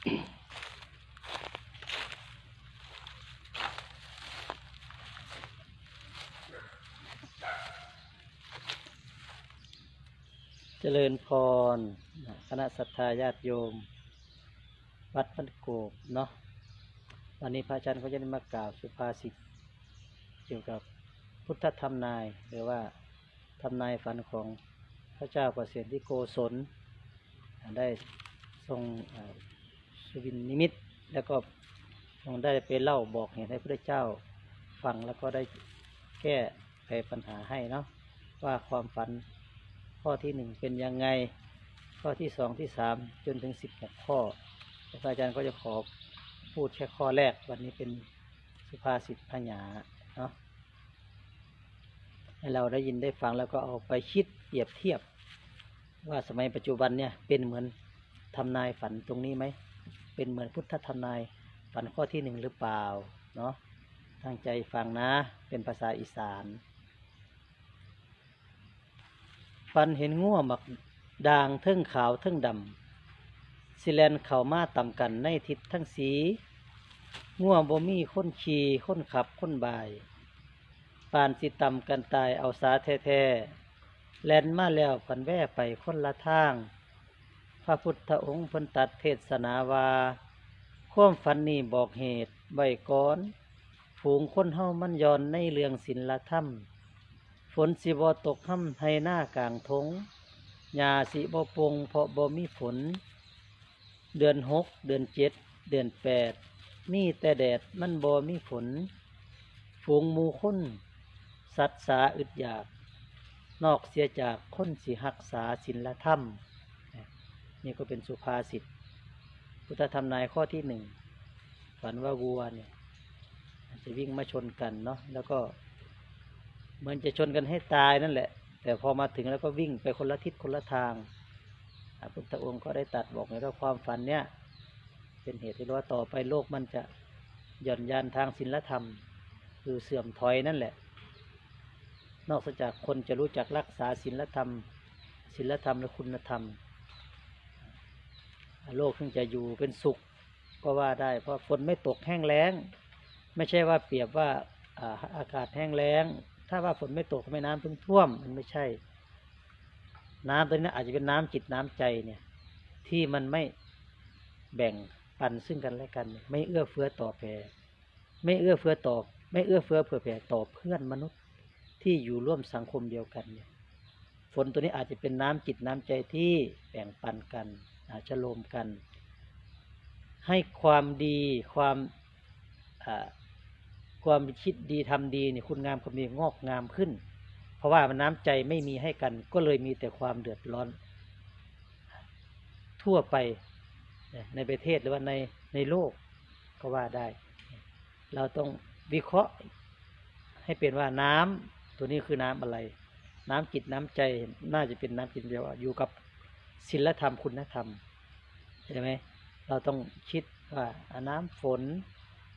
เจริญพร คณะศรัทธาญาติโยม วัดพันโกบเนาะวันนี้พระอาจารย์ก็จะได้มากล่าวสุภาษิตเกี่ยวกับพุทธธรรมนาย หรือว่าทำนายฝันของพระเจ้าประเสริฐที่โกศลได้ทรง สุวินนิมิต แล้วก็ทรงได้ไปเล่าบอกเหตุให้พระเจ้าฟังแล้วก็ได้แก้ไขปัญหาให้เนาะว่าความฝันข้อที่หนึ่งเป็นยังไง ข้อที่สองที่สามจนถึงสิบหกข้อแต่พระอาจารย์ก็จะขอพูดแค่ข้อแรกวันนี้เป็นสุภาษิตพญาเนาะให้เราได้ยินได้ฟังแล้วก็เอาไปคิดเปรียบเทียบ ว่าสมัยปัจจุบันเนี่ยเป็นเหมือนทำนายฝันตรงนี้ไหม เป็นเหมือนพุทธทำนายฝันข้อที่หนึ่งหรือเปล่าเนาะตั้งใจฟังนะเป็นภาษาอีสาน ฟันเห็นง่วหมักด่างเทิงขาวเทิงดำสิแลนเข้ามาต่ำกันในทิศทั้งสีง่วบ่มีคนขี่คนขับคนบายปานสิต่ำกันตายเอาสาแท้ๆแลนมาแล้วพันแว่ไปคนละทาง ระพุทธองค์เพิ่นตัดเทศนาวาความฝันนี้บอกเหตุไว้ก่อนฝูงคนเฮามันย้อนในเรื่องศีลธรรม ฝนสิบ่ตกค่ำให้หน้ากลางทงหญ้าสิบ่ปงเพราะบ่มีฝน เดือนหกเดือนเจ็ดเดือนแปดมีแต่แดดมันบ่มีฝน ฝูงหมูคนสัตว์สาอึดอยาก นอกเสียจากคนสิหักษาศีลธรรม นี่ก็เป็นสุภาษิต พุทธธรรมนายข้อที่หนึ่งฝันว่าวัวเนี่ยจะวิ่งมาชนกันเนาะแล้วก็เหมือนจะชนกันให้ตายนั่นแหละ แต่พอมาถึงแล้วก็วิ่งไปคนละทิศคนละทางพระพุทธองค์ก็ได้ตัดบอกในว่าความฝันเนี่ย เป็นเหตุที่ว่าต่อไปโลกมันจะหย่อนยานทางศีลธรรม คือเสื่อมถอยนั่นแหละ นอกจากคนจะรู้จักรักษาศีลธรรมศีลธรรมและคุณธรรม โลกถึงจะอยู่เป็นสุขก็ว่าได้ เพราะฝนไม่ตกแห้งแล้ง ไม่ใช่ว่าเปรียบว่าอากาศแห้งแล้ง ถ้าว่าฝนไม่ตกทำไมน้ำเพิ่งท่วมมันไม่ใช่ น้ำตัวนี้อาจจะเป็นน้ำจิตน้ำใจเนี่ย ที่มันไม่แบ่งปันซึ่งกันและกัน ไม่เอื้อเฟื้อต่อแผ่ไม่เอื้อเฟื้อต่อไม่เอื้อเฟื้อเผื่อแผ่ต่อเพื่อนมนุษย์ที่อยู่ร่วมสังคมเดียวกันเนี่ยฝนตัวนี้อาจจะเป็นน้ำจิตน้ำใจที่แบ่งปันกัน จะรวมกัน ให้ความดีความความคิดดีทำดีเนี่ยคุณงามความดีงอกงามขึ้น เพราะว่ามันน้ำใจไม่มีให้กัน ก็เลยมีแต่ความเดือดร้อน ทั่วไปในประเทศหรือว่าในในโลกก็ว่าได้ เราต้องวิเคราะห์ให้เป็นว่าน้ำตัวนี้คือน้ำอะไร น้ำจิตน้ำใจน่าจะเป็นน้ำจิตเดียวอยู่กับ ศีลธรรมคุณธรรมใช่ไหมเราต้องคิดว่าน้ำฝน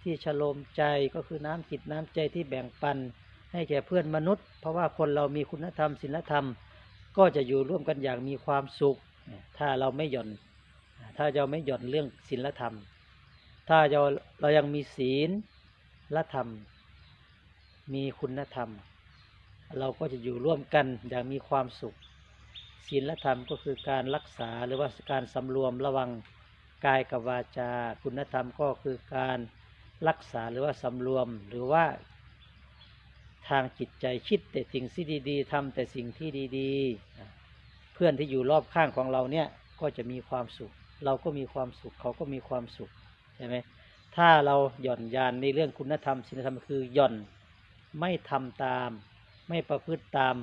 ที่ฉโลมใจก็คือน้ำจิตน้ำใจที่แบ่งปัน ให้แก่เพื่อนมนุษย์ เพราะว่าคนเรามีคุณธรรมศีลธรรม ก็จะอยู่ร่วมกันอย่างมีความสุข ถ้าเราไม่หย่อน ถ้าเราไม่หย่อนเรื่องศีลธรรม ถ้าเราเรายังมีศีลและธรรม มีคุณธรรม เราก็จะอยู่ร่วมกันอย่างมีความสุข ศีลธรรมก็คือการรักษาหรือว่าการสำรวมระวังกายกับวาจา คุณธรรมก็คือการรักษาหรือว่าสำรวมหรือว่าทางจิตใจคิดแต่สิ่งที่ดีๆทำแต่สิ่งที่ดีๆ เพื่อนที่อยู่รอบข้างของเราเนี่ยก็จะมีความสุข เราก็มีความสุขเขาก็มีความสุขใช่ไหมถ้าเราหย่อนยานในเรื่องคุณธรรมศีลธรรมคือหย่อนไม่ทำตาม ไม่ประพฤติตาม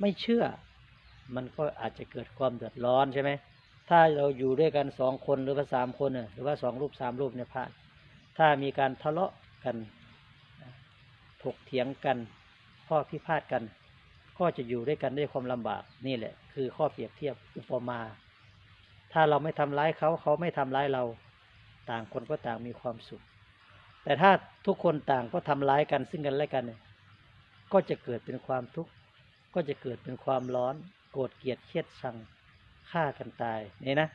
ไม่เชื่อ มันก็อาจจะเกิดความเดือดร้อนใช่ไหมถ้าเราอยู่ด้วยกันสองคนหรือว่าสามคนน่ะหรือว่าสองรูปสามรูปเนี่ยพระถ้ามีการทะเลาะกันถกเถียงกันข้อพิพาทกัน ก็จะอยู่ด้วยกันด้วยความลำบากนี่แหละ คือข้อเปรียบเทียบอุปมา ถ้าเราไม่ทำร้ายเขาเขาไม่ทำร้ายเราต่างคนก็ต่างมีความสุข แต่ถ้าทุกคนต่างก็ทำร้ายกันซึ่งกันและกันเนี่ยก็จะเกิดเป็นความทุกข์ก็จะเกิดเป็นความร้อน โกรธเกลียดเครียดชังฆ่ากันตายนี่นะ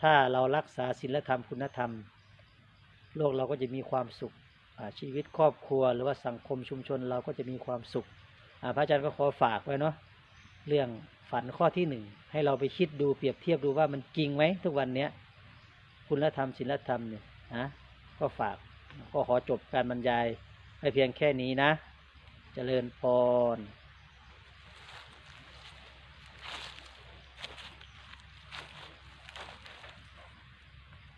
ถ้าเรารักษาศีลธรรมคุณธรรม โลกเราก็จะมีความสุขชีวิตครอบครัว หรือว่าสังคมชุมชนเราก็จะมีความสุขพระอาจารย์ก็ขอฝากไว้เนาะเรื่องฝันข้อที่หนึ่งให้เราไปคิดดูเปรียบเทียบดูว่ามันจริงไหมทุกวันเนี้ยคุณธรรมศีลธรรมเนี่ยนะก็ฝากก็ขอจบการบรรยายให้เพียงแค่นี้นะ เจริญพร